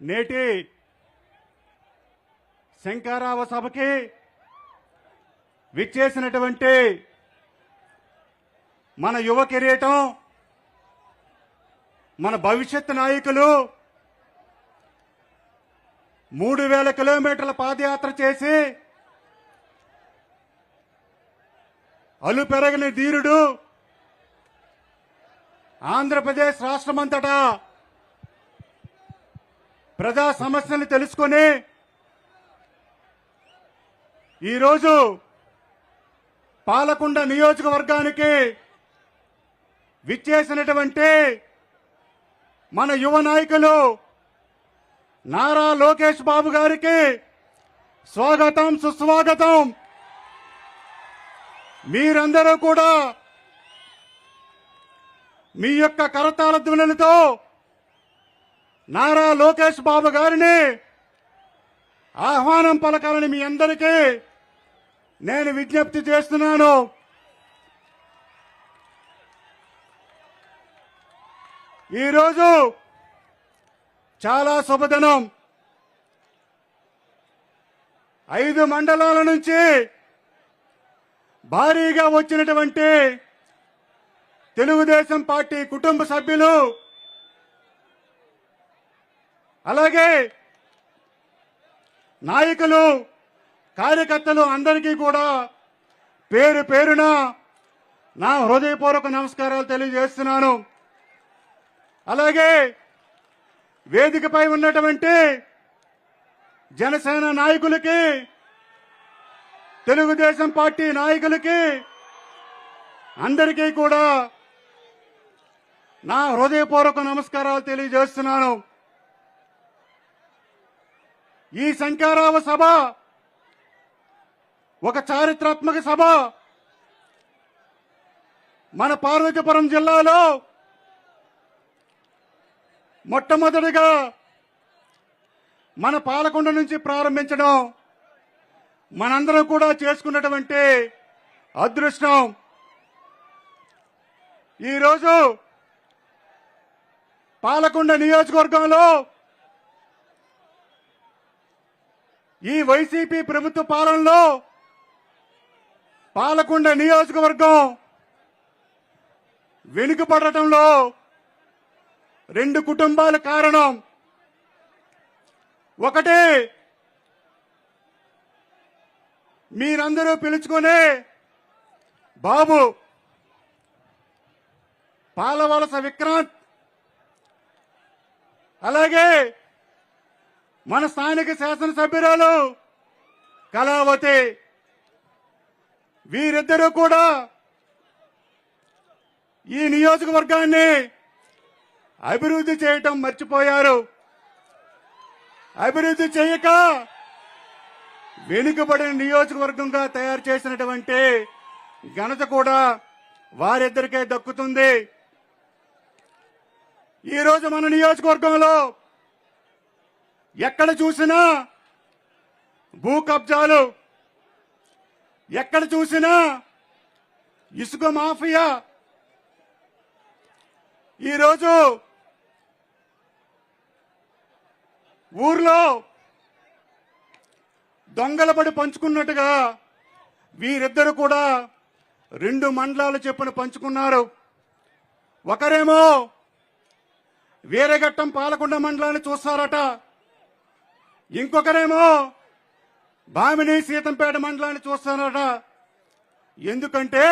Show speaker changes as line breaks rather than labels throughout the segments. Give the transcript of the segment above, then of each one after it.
నేటి శంకారావ సభకి విచ్చేసినటువంటి మన యువ కిరీటం మన భవిష్యత్ నాయకులు మూడు వేల కిలోమీటర్ల పాదయాత్ర చేసి అలు పెరగని ధీరుడు ఆంధ్రప్రదేశ్ రాష్ట్రమంతటా ప్రజా సమస్యలు తెలుసుకొని ఈరోజు పాలకొండ నియోజకవర్గానికి విచ్చేసినటువంటి మన యువ నాయకులు నారా లోకేష్ బాబు గారికి స్వాగతం సుస్వాగతం. మీరందరూ కూడా మీ యొక్క కరతాళ ధ్వనులతో నారా లోకేష్ బాబు గారిని ఆహ్వానం పలకాలని మీ అందరికీ నేను విజ్ఞప్తి చేస్తున్నాను. ఈరోజు చాలా శుభదినం. ఐదు మండలాల నుంచి భారీగా వచ్చినటువంటి తెలుగుదేశం పార్టీ కుటుంబ సభ్యులు అలాగే నాయకులు కార్యకర్తలు అందరికీ కూడా పేరు పేరున నా హృదయపూర్వక నమస్కారాలు తెలియజేస్తున్నాను. అలాగే వేదికపై ఉన్నటువంటి జనసేన నాయకులకి తెలుగుదేశం పార్టీ నాయకులకి అందరికీ కూడా నా హృదయపూర్వక నమస్కారాలు తెలియజేస్తున్నాను. ఈ శంకారావ సభ ఒక చారిత్రాత్మక సభ. మన పార్వతీపురం జిల్లాలో మొట్టమొదటిగా మన పాలకొండ నుంచి ప్రారంభించడం మనందరం కూడా చేసుకున్నటువంటి అదృష్టం. ఈరోజు పాలకొండ నియోజకవర్గంలో ఈ వైసీపీ ప్రభుత్వ పాలనలో పాలకొండ నియోజకవర్గం వెనుకబడటంలో రెండు కుటుంబాల కారణం. ఒకటి మీరందరూ పిలుచుకునే బాబు పాలవలస విక్రాంత్. అలాగే మన స్థానిక శాసనసభ్యురాలు కళావతి. వీరిద్దరూ కూడా ఈ నియోజకవర్గాన్ని అభివృద్ధి చేయటం మర్చిపోయారు. అభివృద్ధి చేయక వెనుకబడిన నియోజకవర్గంగా తయారు చేసినటువంటి ఘనత కూడా వారిద్దరికే దక్కుతుంది. ఈరోజు మన నియోజకవర్గంలో ఎక్కడ చూసినా భూ కబ్జాలు ఎక్కడ చూసినా ఇసుక మాఫియా. ఈరోజు ఊర్లో దొంగలబడి పంచుకున్నట్టుగా వీరిద్దరు కూడా రెండు మండలాలు చెప్పున పంచుకున్నారు. ఒకరేమో వీరఘట్టం పాలకొండ మండలాన్ని చూస్తారట ఇంకొకరేమో బామిని సీతంపేట మండలాన్ని చూస్తున్నారట. ఎందుకంటే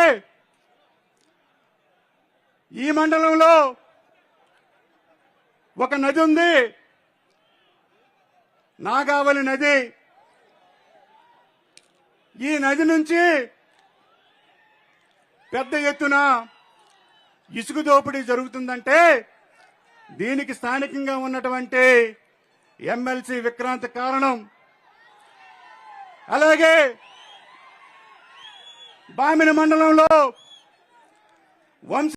ఈ మండలంలో ఒక నది ఉంది. నాగావళి నది. ఈ నది నుంచి పెద్ద ఎత్తున ఇసుక దోపిడీ జరుగుతుందంటే దీనికి స్థానికంగా ఉన్నటువంటి ఎమ్మెల్సీ విక్రాంత్ కారణం. అలాగే బామిని మండలంలో వంశ